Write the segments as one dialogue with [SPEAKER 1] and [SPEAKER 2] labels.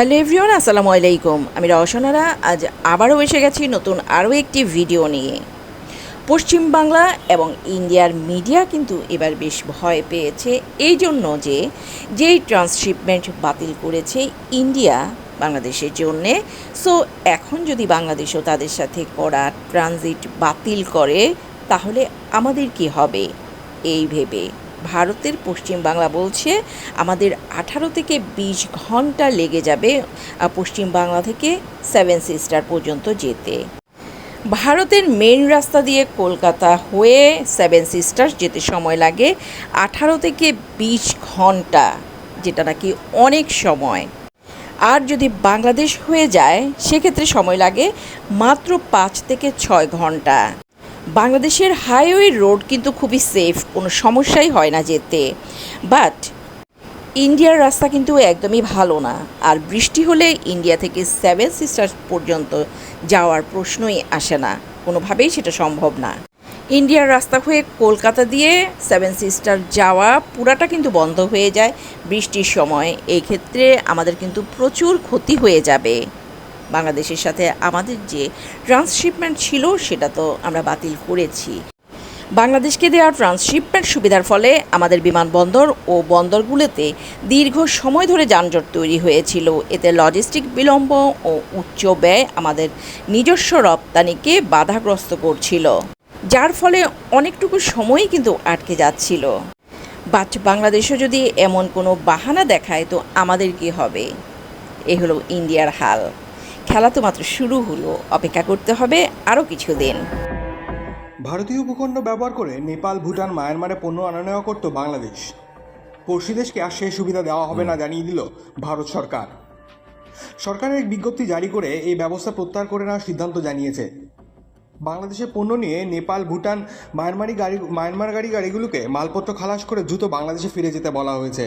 [SPEAKER 1] Hello everyone, আসসালামু আলাইকুম। আমি রওশনারা, আজ আবারও এসে গেছি নতুন আরও একটি ভিডিও নিয়ে। পশ্চিমবাংলা এবং ইন্ডিয়ার মিডিয়া কিন্তু এবার বেশ ভয় পেয়েছে এই জন্য যে যেই ট্রান্সশিপমেন্ট বাতিল করেছে ইন্ডিয়া বাংলাদেশের জন্যে, সো এখন যদি বাংলাদেশও তাদের সাথে করা ট্রানজিট বাতিল করে, তাহলে আমাদের কি হবে? এই ভেবে। ভারতের পশ্চিম বাংলা বলছে আমাদের আঠারো থেকে বিশ ঘণ্টা লেগে যাবে আহ, পশ্চিম বাংলা থেকে সেভেন সিস্টার পর্যন্ত যেতে। ভারতের মেন রাস্তা দিয়ে কলকাতা হয়ে সেভেন সিস্টার্স যেতে সময় লাগে আঠারো থেকে বিশ ঘণ্টা যেটা নাকি অনেক সময়। আর যদি বাংলাদেশ হয়ে যায় সেক্ষেত্রে সময় লাগে মাত্র পাঁচ থেকে ছয় ঘণ্টা। বাংলাদেশের হাইওয়ে রোড কিন্তু খুবই সেফ কোনো সমস্যাই হয় না যেতে। বাট ইন্ডিয়ার রাস্তা কিন্তু একদমই ভালো না। আর বৃষ্টি হলে ইন্ডিয়া থেকে সেভেন সিস্টার্স পর্যন্ত যাওয়ার প্রশ্নই আসে না। কোনোভাবেই সেটা সম্ভব না। ইন্ডিয়ার রাস্তা হয়ে কলকাতা দিয়ে সেভেন সিস্টার যাওয়া পুরাটা কিন্তু বন্ধ হয়ে যায় বৃষ্টির সময়। এই ক্ষেত্রে আমাদের কিন্তু প্রচুর ক্ষতি হয়ে যাবে। বাংলাদেশের সাথে আমাদের যে ট্রান্সশিপমেন্ট ছিল, সেটা তো আমরা বাতিল করেছি। বাংলাদেশকে দেওয়া ট্রান্সশিপমেন্ট সুবিধার ফলে আমাদের বিমানবন্দর ও বন্দরগুলোতে দীর্ঘ সময় ধরে যানজট তৈরি হয়েছিল। এতে লজিস্টিক বিলম্ব ও উচ্চ ব্যয় আমাদের নিজস্ব রপ্তানিকে বাধাগ্রস্ত করছিল, যার ফলে অনেকটুকু সময়ই কিন্তু আটকে যাচ্ছিল। বাট বাংলাদেশও যদি এমন কোনো বাহানা দেখায়, তো আমাদের কি হবে? এ হলো ইন্ডিয়ার হাল। খেলা তো মাত্র শুরু হলো, অপেক্ষা করতে হবে আরও কিছুদিন।
[SPEAKER 2] ভারতীয় ভূখণ্ড ব্যবহার করে নেপাল, ভুটান, মায়ানমারে পণ্য আনা নেওয়া করত বাংলাদেশ। পড়শি দেশকে আর সেই সুবিধা দেওয়া হবে না জানিয়ে দিল ভারত সরকার। সরকারের বিজ্ঞপ্তি জারি করে এই ব্যবস্থা প্রত্যাহার করে নেওয়ার সিদ্ধান্ত জানিয়েছে। বাংলাদেশের পণ্য নিয়ে নেপাল, ভুটান, মায়ানমারি গাড়ি, মায়ানমার গাড়ি গাড়িগুলোকে মালপত্র খালাস করে দ্রুত বাংলাদেশে ফিরে যেতে বলা হয়েছে।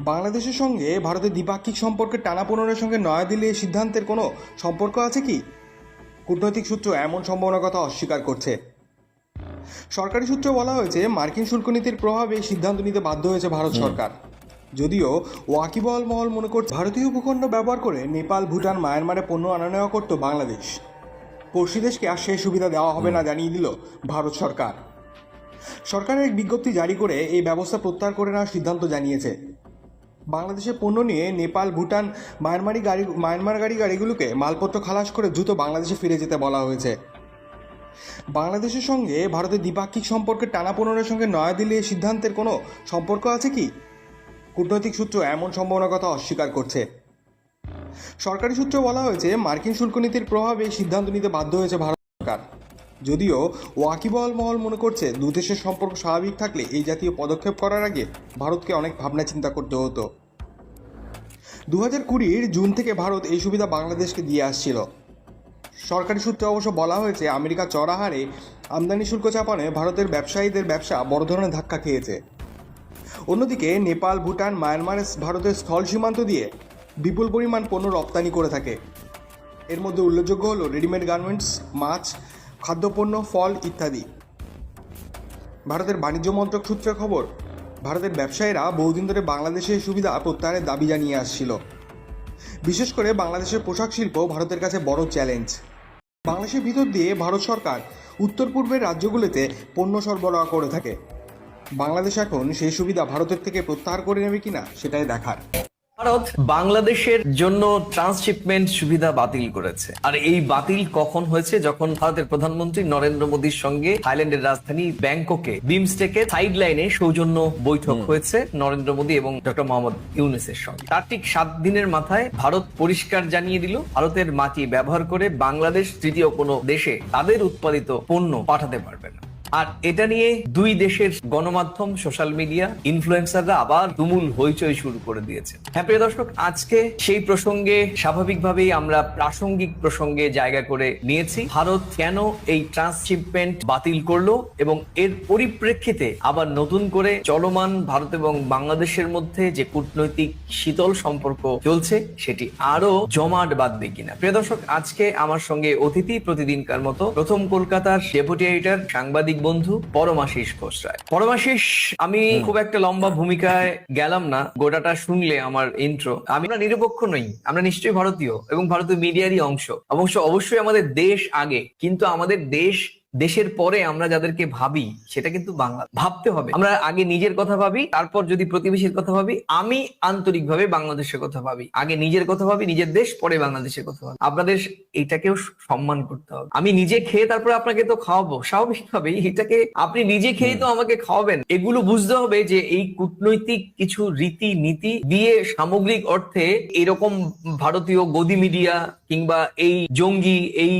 [SPEAKER 2] বাংলাদেশের সঙ্গে ভারতের দ্বিপাক্ষিক সম্পর্কের টানাপোড়েনের সঙ্গে নয়াদিল্লির সিদ্ধান্তের কোনো সম্পর্ক আছে কি? কূটনৈতিক সূত্র এমন সম্ভাবনার কথা অস্বীকার করছে। সরকারি সূত্রে বলা হয়েছে মার্কিন শুল্ক নীতির প্রভাবে এই সিদ্ধান্ত নিতে বাধ্য হয়েছে ভারত সরকার। যদিও ওয়াকিবল মহল মনে করছে ভারতীয় ভূখণ্ড ব্যবহার করে নেপাল ভুটান মায়ানমারে পণ্য আনা নেওয়া করত বাংলাদেশ। পড়শি দেশকে আর সেই সুবিধা দেওয়া হবে না জানিয়ে দিল ভারত সরকার। সরকারের এক বিজ্ঞপ্তি জারি করে এই ব্যবস্থা প্রত্যাহার করে নেওয়ার সিদ্ধান্ত জানিয়েছে। বাংলাদেশের পণ্য নিয়ে নেপাল, ভুটান, মায়ানমারি গাড়ি, মায়ানমার গাড়ি গাড়িগুলোকে মালপত্র খালাস করে দ্রুত বাংলাদেশে ফিরে যেতে বলা হয়েছে। বাংলাদেশের সঙ্গে ভারতের দ্বিপাক্ষিক সম্পর্কের টানাপোড়েনের সঙ্গে নয়াদিল্লির এই সিদ্ধান্তের কোনো সম্পর্ক আছে কি? কূটনৈতিক সূত্র এমন সম্ভাবনার কথা অস্বীকার করছে। সরকারি সূত্রে বলা হয়েছে, মার্কিন শুল্ক নীতির প্রভাবে সিদ্ধান্ত নিতে বাধ্য হয়েছে ভারত সরকার। যদিও ওয়াকিবহল মহল মনে করছে দু দেশের সম্পর্ক স্বাভাবিক থাকলে এই জাতীয় পদক্ষেপ করার আগে ভারতকে অনেক ভাবনা চিন্তা করতে হতো। দু হাজার কুড়ির জুন থেকে ভারত এই সুবিধা বাংলাদেশকে দিয়ে আসছিল। সরকারি সূত্রে অবশ্য বলা হয়েছে, আমেরিকা চড়া হারে আমদানি শুল্ক চাপানে ভারতের ব্যবসায়ীদের ব্যবসা বড় ধরনের ধাক্কা খেয়েছে। অন্যদিকে নেপাল, ভুটান মায়ানমারের ভারতের স্থল সীমান্ত দিয়ে বিপুল পরিমাণ পণ্য রপ্তানি করে থাকে। এর মধ্যে উল্লেখযোগ্য হলো রেডিমেড গার্মেন্টস, মাছ খাদ্যপণ্য, ফল ইত্যাদি। ভারতের বাণিজ্য মন্ত্রক সূত্রে খবর, ভারতের ব্যবসায়ীরা বহুদিন ধরে বাংলাদেশের সুবিধা প্রত্যাহারের দাবি জানিয়ে আসছিল। বিশেষ করে বাংলাদেশের পোশাক শিল্প ভারতের কাছে বড় চ্যালেঞ্জ। বাংলাদেশের ভিতর দিয়ে ভারত সরকার উত্তর পূর্বের রাজ্যগুলিতে পণ্য সরবরাহ করে থাকে। বাংলাদেশ এখন সেই সুবিধা ভারতের থেকে প্রত্যাহার করে নেবে কিনা সেটাই দেখার।
[SPEAKER 3] ভারত বাংলাদেশের জন্য ট্রান্সশিপমেন্ট সুবিধা বাতিল করেছে। আর এই বাতিল কখন হয়েছে? যখন ভারতের প্রধানমন্ত্রী নরেন্দ্র মোদীর সঙ্গে থাইল্যান্ডের রাজধানী ব্যাংককে বিমস্টেকের সাইড লাইনে সৌজন্য বৈঠক হয়েছে নরেন্দ্র মোদী এবং ডক্টর মোহাম্মদ ইউনুসের সঙ্গে। তার ঠিক সাত দিনের মাথায় ভারত পরিষ্কার জানিয়ে দিল ভারতের মাটি ব্যবহার করে বাংলাদেশ তৃতীয় কোনো দেশে তাদের উৎপাদিত পণ্য পাঠাতে পারবে না। আর এটা নিয়ে দুই দেশের গণমাধ্যম সোশ্যাল মিডিয়া ইনফ্লুয়েন্সাররা আবার তুমুল হইচই শুরু করে দিয়েছে। হ্যাঁ প্রিয় দর্শক, আজকে সেই প্রসঙ্গে স্বাভাবিকভাবেই আমরা প্রাসঙ্গিক প্রসঙ্গে জায়গা করে নিয়েছি। ভারত কেন এই ট্রান্সশিপমেন্ট বাতিল করল এবং এর পরিপ্রেক্ষিতে আবার নতুন করে চলমান ভারত এবং বাংলাদেশের মধ্যে যে কূটনৈতিক শীতল সম্পর্ক চলছে, সেটি আরও জমাট বাঁধবে কিনা। প্রিয় দর্শক, আজকে আমার সঙ্গে অতিথি প্রতিদিনকার মতো প্রথম কলকাতার ডেপুটি এডিটর, সাংবাদিক বন্ধু পরমাশিস ঘোষ রায়। পরমাশিস আমি খুব একটা লম্বা ভূমিকায় গেলাম না গোটাটা শুনলে আমার ইন্ট্রো আমি আমরা নিরপেক্ষ নই আমরা নিশ্চয়ই ভারতীয় এবং ভারতীয় মিডিয়ারই অংশ। অবশ্য অবশ্যই আমাদের দেশ আগে কিন্তু আমাদের দেশ দেশের পরে আমরা যাদেরকে ভাবি সেটা কিন্তু বাংলা ভাবতে হবে। আমরা আগে নিজের কথা ভাবি তারপর যদি প্রতিবেশীর কথা ভাবি আমি আন্তরিকভাবে বাংলাদেশের কথা ভাবি। আগে নিজের কথা ভাবি নিজের দেশ পরে বাংলাদেশের কথা ভাবি। আপনাদের এটাকেও সম্মান করতে হবে। আমি নিজে খেয়ে তারপরে আপনাকে তো খাওয়াবো। স্বাভাবিকভাবে এটাকে আপনি নিজে খেয়ে তো আমাকে খাওয়াবেন। এগুলো বুঝতে হবে যে এই কূটনৈতিক কিছু রীতি নীতি দিয়ে সামগ্রিক অর্থে এরকম ভারতীয় গদি মিডিয়া কিংবা এই জঙ্গি এই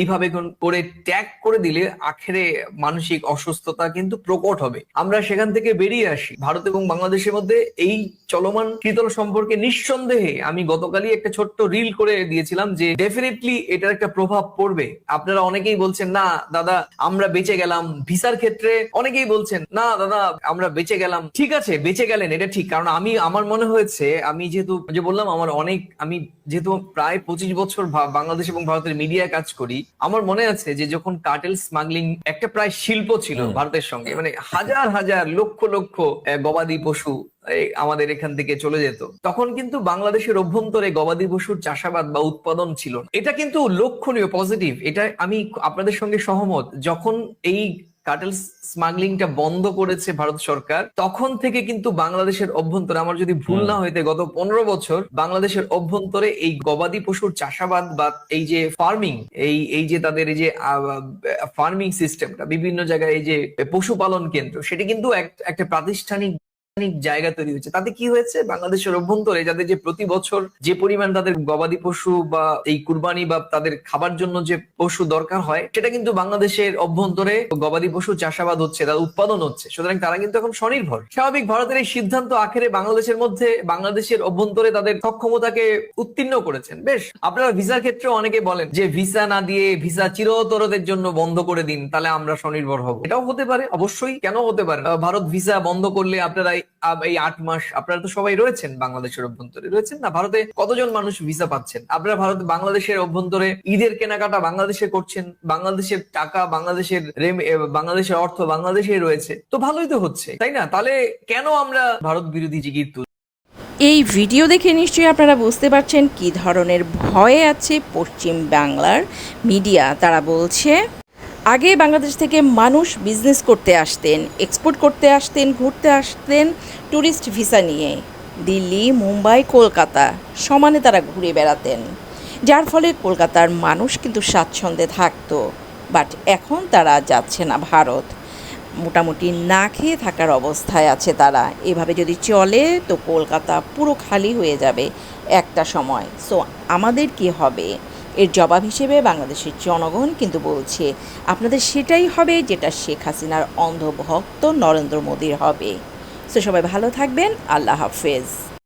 [SPEAKER 3] এইভাবে করে ট্যাগ করে দিলে আখেরে মানসিক অসুস্থতা কিন্তু প্রকট হবে। আমরা সেখান থেকে বেরিয়ে আসি। ভারত এবং বাংলাদেশের মধ্যে এই চলমান শীতল সম্পর্কে নিঃসন্দেহে আমি গতকালই একটা ছোট্ট রিল করে দিয়েছিলাম যে ডেফিনেটলি এটার একটা প্রভাব পড়বে। আপনারা অনেকেই বলছেন, না, দাদা, আমরা বেঁচে গেলাম। ভিসার ক্ষেত্রে অনেকেই বলছেন, না, দাদা, আমরা বেঁচে গেলাম। ঠিক আছে, বেঁচে গেলেন, এটা ঠিক। কারণ আমি, আমার মনে হয়েছে, আমি যেহেতু, যে বললাম, আমার অনেক, আমি যেহেতু প্রায় পঁচিশ বছর বাংলাদেশ এবং ভারতের মিডিয়ায় কাজ করি, আমার মনে আছে যে যখন কার্টেল স্মাগলিং একটা প্রায় শিল্প ছিল ভারতের সঙ্গে। মানে হাজার হাজার লক্ষ লক্ষ গবাদি পশু আমাদের এখান থেকে চলে যেত। তখন কিন্তু বাংলাদেশের অভ্যন্তরে গবাদি পশুর চাষাবাদ বা উৎপাদন ছিল এটা কিন্তু লক্ষণীয় পজিটিভ এটা আমি আপনাদের সঙ্গে সহমত। যখন এই কাটেল স্মাগলিংটা বন্ধ করেছে ভারত সরকার। তখন থেকে কিন্তু বাংলাদেশের অভ্যন্তরে আমার যদি ভুল না হইতে গত পনেরো বছর বাংলাদেশের অভ্যন্তরে এই গবাদি পশুর চাষাবাদ বা এই যে ফার্মিং এই এই যে তাদের এই যে ফার্মিং সিস্টেমটা বিভিন্ন জায়গায় এই যে পশুপালন কেন্দ্র সেটি কিন্তু এক- একটা প্রাতিষ্ঠানিক জায়গা তৈরি হয়েছে। তাতে কি হয়েছে? বাংলাদেশের অভ্যন্তরে যাদের যে প্রতি বছর যে পরিমাণ তাদের গবাদি পশু বা এই কুরবানি বা তাদের খাবার জন্য যে পশু দরকার হয়, সেটা কিন্তু বাংলাদেশের অভ্যন্তরে গবাদি পশু চাষাবাদ হচ্ছে তার উৎপাদন হচ্ছে। সুতরাং তারা কিন্তু এখন স্বনির্ভর। স্বাভাবিক ভারতের এই সিদ্ধান্ত আখেরে বাংলাদেশের মধ্যে বাংলাদেশের অভ্যন্তরে তাদের সক্ষমতাকে উত্তীর্ণ করেছেন। বেশ, আপনারা ভিসার ক্ষেত্রে অনেকে বলেন যে ভিসা না দিয়ে ভিসা চিরতরদের জন্য বন্ধ করে দিন, তাহলে আমরা স্বনির্ভর হব। এটাও হতে পারে, অবশ্যই। কেন হতে পারে ভারত ভিসা বন্ধ করলে আপনারা এই- আট মাস আপনারা তো সবাই রয়েছেন বাংলাদেশের অভ্যন্তরে। রয়েছেন না? ভারতে কতজন মানুষ ভিসা পাচ্ছেন? আপনারা ভারত বাংলাদেশের অভ্যন্তরে ঈদের কেনাকাটা বাংলাদেশে করছেন, বাংলাদেশের টাকা, বাংলাদেশের বাংলাদেশের অর্থ বাংলাদেশে রয়েছে। তো ভালোই তো হচ্ছে, তাই না? তাহলে কেন আমরা ভারত বিরোধী জিগির তুলছি?
[SPEAKER 1] এই ভিডিও দেখে নিশ্চয়ই আপনারা বুঝতে পারছেন কি ধরনের ভয়ে আছে পশ্চিম বাংলার মিডিয়া। তারা বলছে আগে বাংলাদেশ থেকে মানুষ বিজনেস করতে আসতেন এক্সপোর্ট করতে আসতেন, ঘুরতে আসতেন ট্যুরিস্ট ভিসা নিয়ে। দিল্লি, মুম্বাই, কলকাতা সমানে তারা ঘুরে বেড়াতেন। যার ফলে কলকাতার মানুষ কিন্তু স্বাচ্ছন্দ্যে থাকতো। বাট এখন তারা যাচ্ছে না ভারত। মোটামুটি না খেয়ে থাকার অবস্থায় আছে তারা। এভাবে যদি চলে, তো কলকাতা পুরো খালি হয়ে যাবে একটা সময়। সো আমাদের কি হবে? এর জবাব হিসেবে বাংলাদেশের জনগণ কিন্তু বলছে, আপনাদের সেটাই হবে যেটা শেখ হাসিনার অন্ধভক্ত নরেন্দ্র মোদীর হবে। সো সবাই ভালো থাকবেন, আল্লাহ হাফেজ।